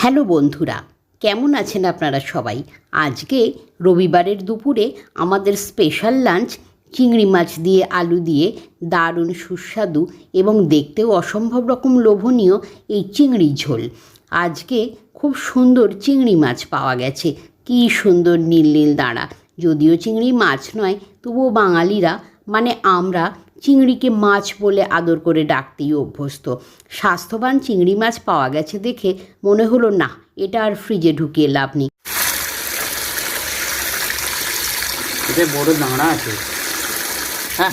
Hello বন্ধুরা, কেমন আছেন আপনারা সবাই? আজকে রবিবারের দুপুরে আমাদের স্পেশাল লাঞ্চ চিংড়ি মাছ দিয়ে আলু দিয়ে দারুণ সুস্বাদু এবং দেখতেও অসম্ভব রকম লোভনীয় এই চিংড়ি ঝোল। আজকে খুব সুন্দর চিংড়ি মাছ পাওয়া গেছে। কী সুন্দর নীল নীল দাঁড়া যদিও চিংড়ি মাছ নয়, তবুও বাঙালিরা মানে আমরা চিংড়িকে মাছ বলে আদর করে ডাকতেই অভ্যস্ত। স্বাস্থ্যবান চিংড়ি মাছ পাওয়া গেছে দেখে মনে হলো না এটা আর ফ্রিজে ঢুকিয়ে লাভ নেই। বড় দাঁড়া আছে। হ্যাঁ।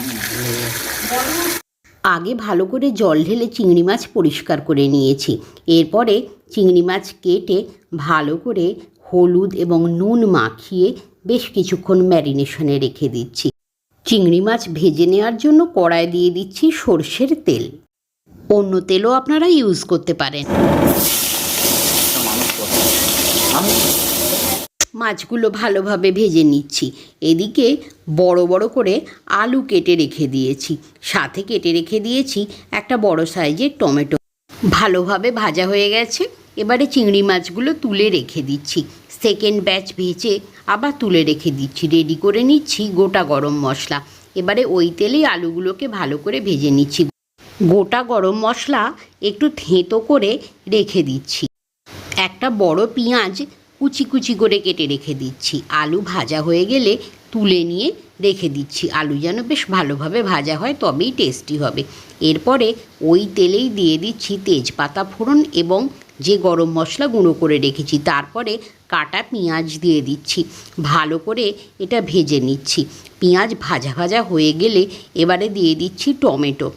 আগে ভালো করে জল ঢেলে চিংড়ি মাছ পরিষ্কার করে নিয়েছি। এরপরে চিংড়ি মাছ কেটে ভালো করে হলুদ এবং নুন মাখিয়ে বেশ কিছুক্ষণ ম্যারিনেশনে রেখে দিচ্ছি। চিংড়ি মাছ ভেজে নেওয়ার জন্য কড়ায় দিয়ে দিচ্ছি সর্ষের তেল। অন্য তেলও আপনারা ইউজ করতে পারেন। মাছগুলো ভালোভাবে ভেজে নিচ্ছি। এদিকে বড় বড় করে আলু কেটে রেখে দিয়েছি। সাথে কেটে রেখে দিয়েছি একটা বড় সাইজের টমেটো। ভালোভাবে ভাজা হয়ে গেছে। এবারে চিংড়ি মাছগুলো তুলে রেখে দিচ্ছি। সেকেন্ড ব্যাচ ভেজে আবার তুলে রেখে দিচ্ছি। রেডি করে নিচ্ছি গোটা গরম মশলা। এবারে ওই তেলেই আলুগুলোকে ভালো করে ভেজে নিচ্ছি। গোটা গরম মশলা একটু থেঁতো করে রেখে দিচ্ছি। একটা বড় পেঁয়াজ কুচি কুচি করে কেটে রেখে দিচ্ছি। আলু ভাজা হয়ে গেলে তুলে নিয়ে রেখে দিচ্ছি। আলু যেন বেশ ভালোভাবে ভাজা হয়, তবেই টেস্টি হবে। এরপরে ওই তেলেই দিয়ে দিচ্ছি তেজপাতা ফোড়ন এবং যে গরম মশলা গুঁড়ো করে রেখেছি, তারপরে কাটা পেঁয়াজ দিয়ে দিচ্ছি। ভালো করে এটা ভেজে নিচ্ছি। পেঁয়াজ ভাজা ভাজা হয়ে গেলে এবারে দিয়ে দিচ্ছি টমেটো।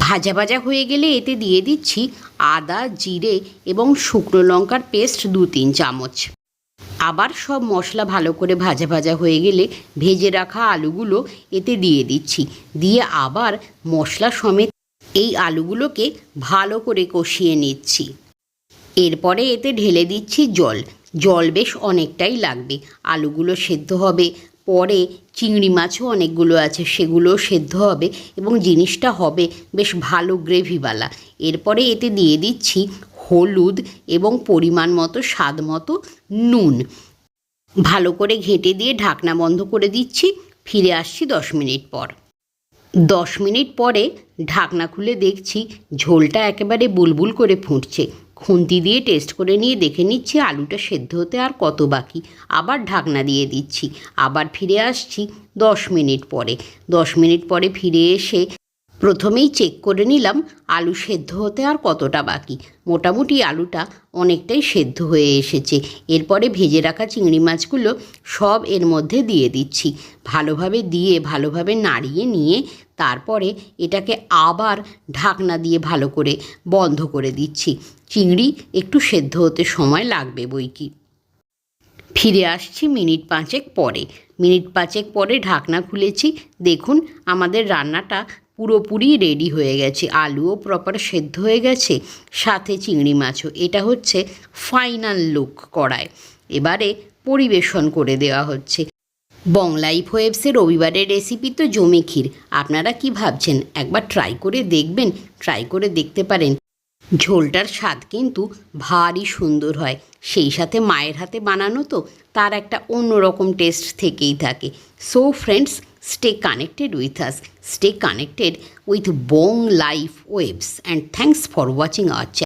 ভাজা ভাজা হয়ে গেলে এতে দিয়ে দিচ্ছি আদা, জিরে এবং শুকনো লঙ্কার পেস্ট দু তিন চামচ। আবার সব মশলা ভালো করে ভাজা ভাজা হয়ে গেলে ভেজে রাখা আলুগুলো এতে দিয়ে দিচ্ছি। দিয়ে আবার মশলা সমেত এই আলুগুলোকে ভালো করে কষিয়ে নিচ্ছি। এরপরে এতে ঢেলে দিচ্ছি জল। জল বেশ অনেকটাই লাগবে। আলুগুলো সেদ্ধ হবে। পরে চিংড়ি মাছও অনেকগুলো আছে, সেগুলোও সেদ্ধ হবে এবং জিনিসটা হবে বেশ ভালো গ্রেভিওয়ালা। এরপরে এতে দিয়ে দিচ্ছি হলুদ এবং পরিমাণ মতো, স্বাদ মতো নুন। ভালো করে ঘেঁটে দিয়ে ঢাকনা বন্ধ করে দিচ্ছি। ফিরে আসছি দশ মিনিট পর। দশ মিনিট পরে ঢাকনা খুলে দেখছি ঝোলটা একেবারে বুলবুল করে ফুটছে। খুন্তি দিয়ে টেস্ট করে নিয়ে দেখে নিচ্ছি আলুটা সেদ্ধ হতে আর কত বাকি। আবার ঢাকনা দিয়ে দিচ্ছি। আবার ফিরে আসছি দশ মিনিট পরে। দশ মিনিট পরে ফিরে এসে প্রথমেই চেক করে নিলাম, আলু সেদ্ধ হতে আর কতটা বাকি। মোটামুটি আলুটা অনেকটাই সেদ্ধ হয়ে এসেছে। এরপরে ভেজে রাখা চিংড়ি মাছগুলো সব এর মধ্যে দিয়ে দিচ্ছি। ভালোভাবে দিয়ে, ভালোভাবে নাড়িয়ে নিয়ে তারপরে এটাকে আবার ঢাকনা দিয়ে ভালো করে বন্ধ করে দিচ্ছি। চিংড়ি একটু সেদ্ধ হতে সময় লাগবে বই কি। ফিরে আসছি মিনিট পাঁচেক পরে। মিনিট পাঁচেক পরে ঢাকনা খুলেছি। দেখুন, আমাদের রান্নাটা পুরোপুরি রেডি হয়ে গেছে। আলুও প্রপার সেদ্ধ হয়ে গেছে, সাথে চিংড়ি মাছও। এটা হচ্ছে ফাইনাল লুক করায় এবারে পরিবেশন করে দেওয়া হচ্ছে। বং লাইফ ওয়েবসে রবিবারের রেসিপি তো জমে ক্ষীর। আপনারা কি ভাবছেন? একবার ট্রাই করে দেখবেন ট্রাই করে দেখতে পারেন। ঝোলটার স্বাদ কিন্তু ভারী সুন্দর হয়। সেই সাথে মায়ের হাতে বানানো তো, তার একটা অন্যরকম টেস্ট থেকেই থাকে। So friends Stay connected with us. Stay connected with Bong Life Waves. And thanks for watching our channel.